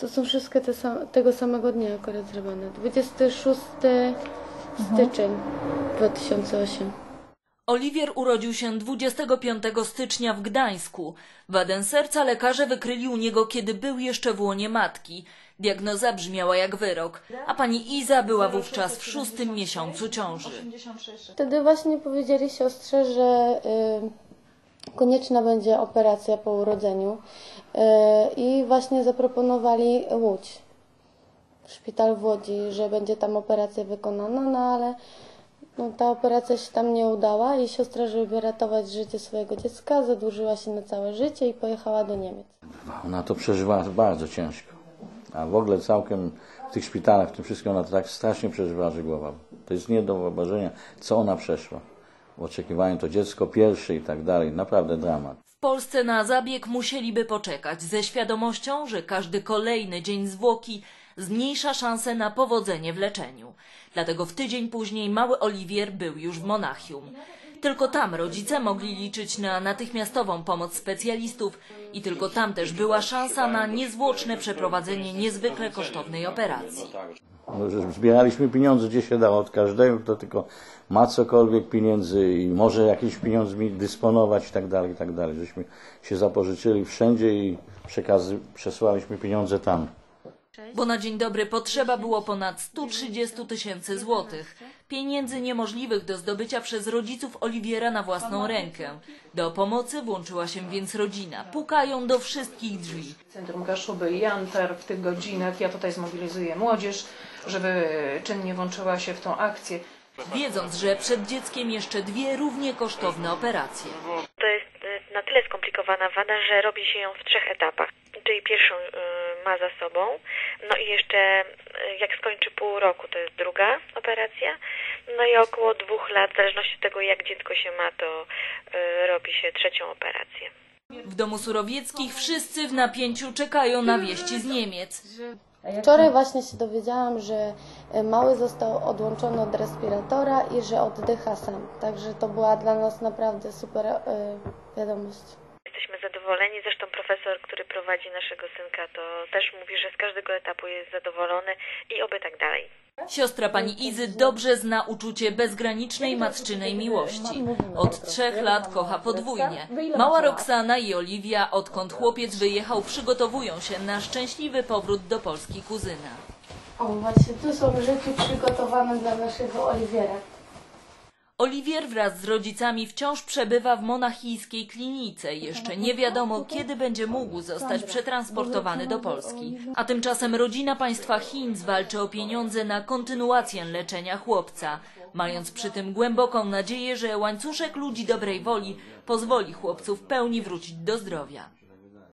To są wszystkie te sam, tego samego dnia akurat zrobione. 26 styczeń 2008. Oliwier urodził się 25 stycznia w Gdańsku. Wadę serca lekarze wykryli u niego, kiedy był jeszcze w łonie matki. Diagnoza brzmiała jak wyrok, a pani Iza była wówczas w szóstym miesiącu ciąży. Wtedy właśnie powiedzieli siostrze, że y, konieczna będzie operacja po urodzeniu y, i właśnie zaproponowali Łódź, szpital w Łodzi, że będzie tam operacja wykonana, no ale no, ta operacja się tam nie udała i siostra, żeby ratować życie swojego dziecka, zadłużyła się na całe życie i pojechała do Niemiec. Ona to przeżywała bardzo ciężko. A w ogóle całkiem w tych szpitalach, w tym wszystkim ona to tak strasznie przeżywała, że głowa. To jest nie do wyobrażenia, co ona przeszła. W oczekiwaniu to dziecko pierwsze i tak dalej. Naprawdę dramat. W Polsce na zabieg musieliby poczekać ze świadomością, że każdy kolejny dzień zwłoki zmniejsza szanse na powodzenie w leczeniu. Dlatego w tydzień później mały Oliwier był już w Monachium. Tylko tam rodzice mogli liczyć na natychmiastową pomoc specjalistów i tylko tam też była szansa na niezwłoczne przeprowadzenie niezwykle kosztownej operacji. Zbieraliśmy pieniądze, gdzie się dało od każdego, kto tylko ma cokolwiek pieniędzy i może jakieś pieniądzmi dysponować i tak dalej, i tak dalej. Żeśmy się zapożyczyli wszędzie i przekazy, przesyłaliśmy pieniądze tam. Bo na dzień dobry potrzeba było ponad 130 tysięcy złotych. Pieniędzy niemożliwych do zdobycia przez rodziców Oliwiera na własną rękę. Do pomocy włączyła się więc rodzina. Pukają do wszystkich drzwi. Centrum Kaszuby i Jantar w tych godzinach. Ja tutaj zmobilizuję młodzież, żeby czynnie włączyła się w tą akcję. Wiedząc, że przed dzieckiem jeszcze dwie równie kosztowne operacje. To jest y, na tyle skomplikowana wada, że robi się ją w trzech etapach. Czyli pierwszą y, ma za sobą, no i jeszcze y, jak skończy pół roku, to jest druga operacja, no i około dwóch lat, w zależności od tego jak dziecko się ma, to y, robi się trzecią operację. W domu Surowieckich wszyscy w napięciu czekają na wieści z Niemiec. Wczoraj właśnie się dowiedziałam, że mały został odłączony od respiratora i że oddycha sam. Także to była dla nas naprawdę super wiadomość. Jesteśmy zadowoleni, zresztą profesor, który prowadzi naszego synka, to też mówi, że z każdego etapu jest zadowolony i oby tak dalej. Siostra pani Izy dobrze zna uczucie bezgranicznej matczynej miłości. Od trzech lat kocha podwójnie. Mała Roxana i Oliwia, odkąd chłopiec wyjechał, przygotowują się na szczęśliwy powrót do Polski kuzyna. O, właśnie tu są rzeczy przygotowane dla naszego Oliwiera. Oliwier wraz z rodzicami wciąż przebywa w monachijskiej klinice. Jeszcze nie wiadomo, kiedy będzie mógł zostać przetransportowany do Polski. A tymczasem rodzina państwa Chin walczy o pieniądze na kontynuację leczenia chłopca, mając przy tym głęboką nadzieję, że łańcuszek ludzi dobrej woli pozwoli chłopcu w pełni wrócić do zdrowia.